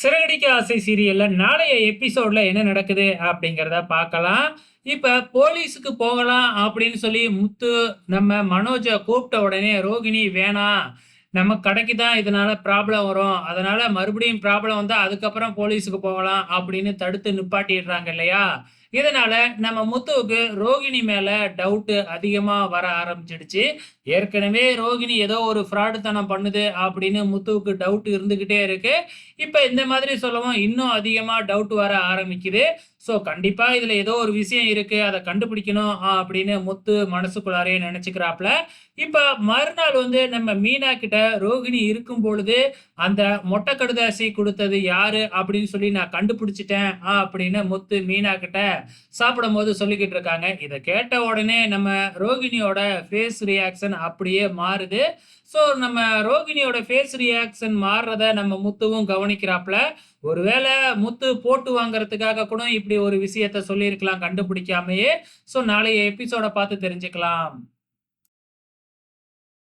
சிறகடிக்க ஆசை சீரியல்ல நாளைய எபிசோட்ல என்ன நடக்குது அப்படிங்கிறத பார்க்கலாம். இப்ப போலீஸுக்கு போகலாம் அப்படின்னு சொல்லி முத்து நம்ம மனோஜை கூப்பிட்ட உடனே ரோகிணி வேணாம் நம்ம கடைக்கு தான் இதனால ப்ராப்ளம் வரும். அதனால மறுபடியும் ப்ராப்ளம் வந்தா அதுக்கப்புறம் போலீஸுக்கு போகலாம் அப்படின்னு தடுத்து நிப்பாட்டிடுறாங்க இல்லையா? இதனால நம்ம முத்துவுக்கு ரோகிணி மேல டவுட்டு அதிகமா வர ஆரம்பிச்சிடுச்சு. ஏற்கனவே ரோகிணி ஏதோ ஒரு ஃப்ராடுத்தனம் பண்ணுது அப்படின்னு முத்துவுக்கு டவுட் இருந்துகிட்டே இருக்கு. இப்ப இந்த மாதிரி சொல்லவும் இன்னும் அதிகமா டவுட் வர ஆரம்பிக்குது. ஸோ கண்டிப்பாக இதில் ஏதோ ஒரு விஷயம் இருக்கு. அதை கண்டுபிடிக்கணும் ஆ, அப்படின்னு முத்து மனசுக்குள்ளாரே நினச்சிக்கிறாப்புல. இப்போ மறுநாள் வந்து நம்ம மீனா கிட்ட ரோகிணி இருக்கும் பொழுது அந்த மொட்டை கடுதாசி கொடுத்தது யாரு அப்படின்னு சொல்லி நான் கண்டுபிடிச்சிட்டேன் ஆ, அப்படின்னு முத்து மீனா கிட்ட சாப்பிடும் போது சொல்லிக்கிட்டு இருக்காங்க. இதை கேட்ட உடனே நம்ம ரோகிணியோட ஃபேஸ் ரியாக்ஷன் அப்படியே மாறுது. ஸோ நம்ம ரோகிணியோட ஃபேஸ் ரியாக்ஷன் மாறுறத நம்ம முத்துவும் கவனிக்கிறாப்புல. ஒருவேளை முத்து போட்டு வாங்குறதுக்காக கூட இப்படி இப்படி ஒரு விஷயத்த சொல்லியிருக்கலாம் கண்டுபிடிக்காமையே. ஸோ நாளைய எபிசோட பார்த்து தெரிஞ்சுக்கலாம்.